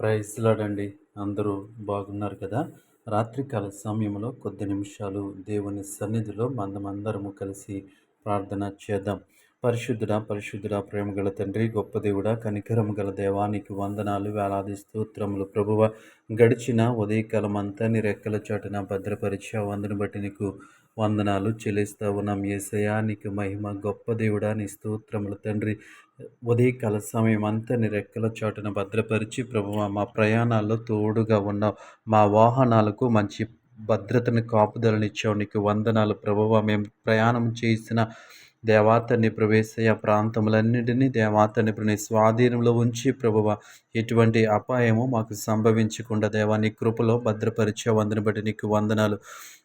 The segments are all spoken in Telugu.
ప్రైజ్లాడండి అందరూ బాగున్నారు కదా? రాత్రికాల సమయంలో కొద్ది నిమిషాలు దేవుని సన్నిధిలో మనమందరము కలిసి ప్రార్థన చేద్దాం. పరిశుద్ధుడ పరిశుద్ధుడ ప్రేమ గల తండ్రి గొప్ప దేవుడ కనికరం గల దేవానికి వందనాలు వేలాది స్తోత్రములు. ప్రభువ గడిచిన ఉదయకాలం అంతా నీ రెక్కల చాటున భద్రపరిచే వందను బట్టి నీకు వందనాలు చెల్లిస్తా ఉన్నాం. ఏసయానికి మహిమ గొప్ప దేవుడా నీ స్తోత్రములు. తండ్రి ఉదయకాల సమయం అంతా నీ రెక్కల చాటున భద్రపరిచి ప్రభు మా ప్రయాణాల్లో తోడుగా ఉన్న మా వాహనాలకు మంచి భద్రతను కాపుదలనిచ్చావు నీకు వందనాలు. ప్రభువ మేము ప్రయాణం చేసిన దేవాతని ప్రవేశయ ప్రాంతములన్నిటినీ దేవాతని నీ స్వాధీనంలో ఉంచి ప్రభువ ఎటువంటి అపాయము మాకు సంభవించకుండా దేవాన్ని కృపలో భద్రపరిచే వందను బట్టి నీకు వందనాలు.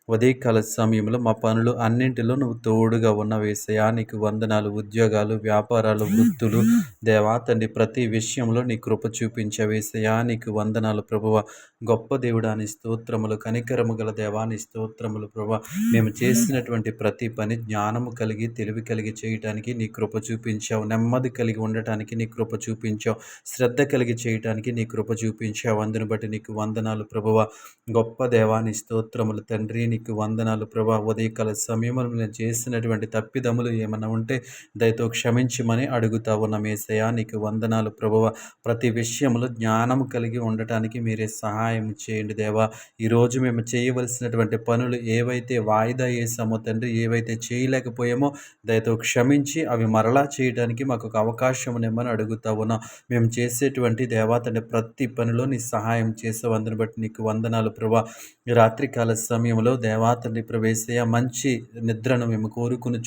ఉదయకాల సమయంలో మా పనులు అన్నింటిలో నువ్వు తోడుగా ఉన్న వేసయా నీకు వందనాలు ఉద్యోగాలు వ్యాపారాలు వృత్తులు దేవా తండ్రి ప్రతి విషయంలో నీ కృప చూపించే వేసయా నీకు వందనాలు ప్రభువ. గొప్ప దేవుడాని స్తోత్రములు కనికరము గల దేవాని స్తోత్రములు ప్రభు మేము చేసినటువంటి ప్రతి పని జ్ఞానము కలిగి తెలివి కలిగి చేయటానికి నీ కృప చూపించావు. నెమ్మది కలిగి ఉండటానికి నీ కృప చూపించావు. శ్రద్ధ కలిగి చేయటానికి నీ కృప చూపించావు. అందును బట్టి నీకు వందనాలు ప్రభువ. గొప్ప దేవాని స్తోత్రములు తండ్రి నీకు వందనాలు ప్రభా ఉదయకాల సమయంలో నేను చేసినటువంటి తప్పిదములు ఏమన్నా ఉంటే దయతో క్షమించమని అడుగుతా ఉన్న. మేసయా నీకు వందనాలు ప్రభువ. ప్రతి విషయంలో జ్ఞానం కలిగి ఉండటానికి మీరే సహాయం చేయండి దేవా. ఈరోజు మేము చేయవలసినటువంటి పనులు ఏవైతే వాయిదా వేసామో తండ్రి ఏవైతే చేయలేకపోయామో దయతో క్షమించి అవి మరలా చేయడానికి మాకు ఒక అవకాశం నిమ్మని అడుగుతా ఉన్నాం. మేము చేసేటువంటి దేవాతని ప్రతి పనిలో నీ సహాయం చేసేవందుని బట్టి నీకు వందనాలు ప్రభా. రాత్రికాల సమయంలో దేవాతని ప్రవేశయ మంచి నిద్రను మేము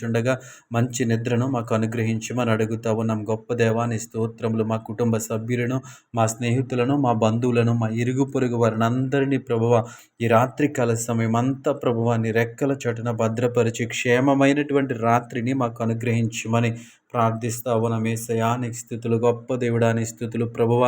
చుండగా మంచి నిద్రను మాకు అనుగ్రహించమని అడుగుతా ఉన్నాం. గొప్ప దేవాని స్తోత్రములు మా కుటుంబ సభ్యులను మా స్నేహితులను మా బంధువులను మా ఇరుగు పొరుగు వారిని అందరినీ ప్రభువ. ఈ రాత్రికాల సమయం అంతా ప్రభువాన్ని రెక్కల చటున భద్రపరిచి క్షేమమైనటువంటి రాత్రిని మాకు అనుగ్రహించమని ప్రార్థిస్తావు నమేసయా నీకు స్థితులు గొప్ప దేవుడాని స్థితులు ప్రభువ.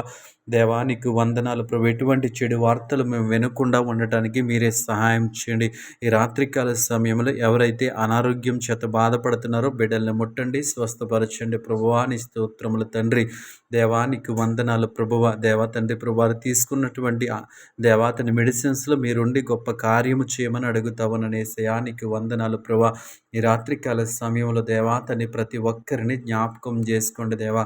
దేవానికి వందనాలు ప్రభు. ఎటువంటి చెడు వార్తలు మేము వినకుండా ఉండటానికి మీరే సహాయం చేయండి. ఈ రాత్రికాల సమయంలో ఎవరైతే అనారోగ్యం చేత బాధపడుతున్నారో బిడ్డల్ని ముట్టండి స్వస్థపరచండి ప్రభువాని స్తోత్రముల తండ్రి. దేవానికి వందనాలు ప్రభువ. దేవా తండ్రి ప్రభువారు తీసుకున్నటువంటి దేవాతని మెడిసిన్స్లో మీరుండి గొప్ప కార్యము చేయమని అడుగుతావననే శయానికి వందనాలు ప్రభా ఈ రాత్రికాల సమయంలో దేవాతని ప్రతి ఒక్కరిని జ్ఞాపకం చేసుకోండి. దేవా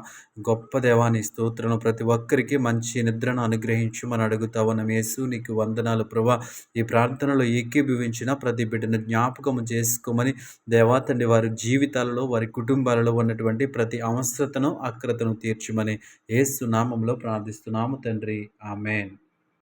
గొప్ప దేవాని స్తోత్రను ప్రతి ఒక్కరికి మంచి నిద్రను అనుగ్రహించమని అడుగుతావు యేసు నీకు వందనాలు ప్రభా. ఈ ప్రార్థనలో ఏకీభవించిన ప్రతి బిడ్డను జ్ఞాపకం చేసుకోమని దేవా తండ్రి వారి జీవితాలలో వారి కుటుంబాలలో ఉన్నటువంటి ప్రతి అవసరతను అక్రతను తీర్చమని ఏసు నామంలో ప్రార్థిస్తున్నాము తండ్రి. ఆమెన్.